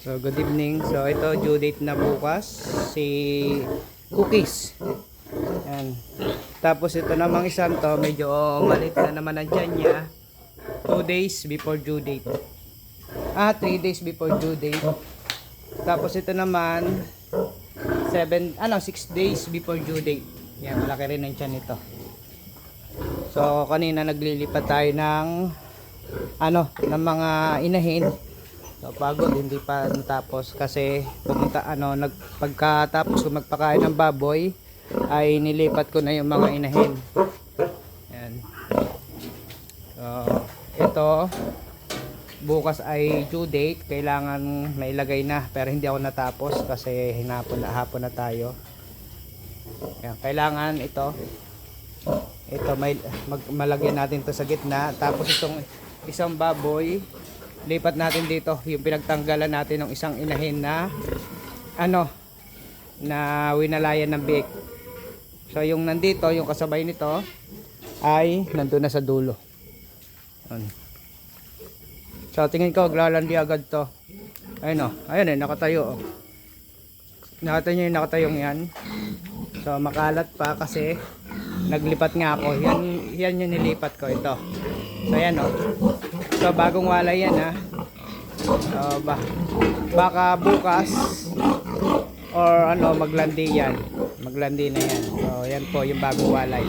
So, good evening. So, ito, due date na bukas. Si Cookies. Yan. Tapos, ito namang isang to, medyo malit na naman ang dyan niya. 2 days before due date. Ah, 3 days before due date. Tapos, ito naman, 7, ano, 6 days before due date. Yan, malaki rin ang dyan ito. So, kanina naglilipat tayo ng, ano, ng mga inahin. So, pagod, hindi pa natapos kasi pumunta, ano, nag, pagkatapos ko magpakain ng baboy, ay nilipat ko na yung mga inahin. Yan. So, ito, bukas ay due date, kailangan mailagay na, pero hindi ako natapos kasi hinapon na, hapon na tayo. Yan, kailangan ito, ito may mag, malagyan natin to sa gitna, tapos itong isang baboy, lipat natin dito yung pinagtanggalan natin ng isang inahin na ano na winalayan ng biik. So yung nandito yung kasabay nito ay nandun na sa dulo. Yun. so tingin ko glalandi agad to. Ayun o ayun eh nakatayo oh. nakita nyo yung nakatayong yan. So makalat pa kasi naglipat nga ako. Yan, yan yung nilipat ko. Ito. So yan o So bagong walay yan ha. So, ba baka bukas or ano maglandi yan. Maglandi na yan. So yan po yung bagong walay.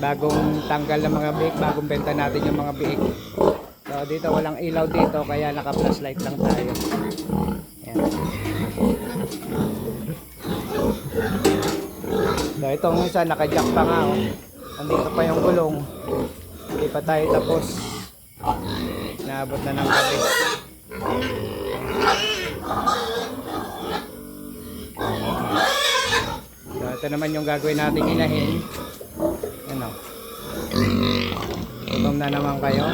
Bagong tanggal ng mga biik, bagong benta natin yung mga biik. So dito walang ilaw dito kaya naka flashlight lang tayo. Yan. So itong isa naka-jack pa nga oh. Nandito pa yung gulong. Hindi pa tayo tapos. Naabot na ng gabi. So, ito naman yung gagawin nating inahin. Ano? Gutom na naman kayo.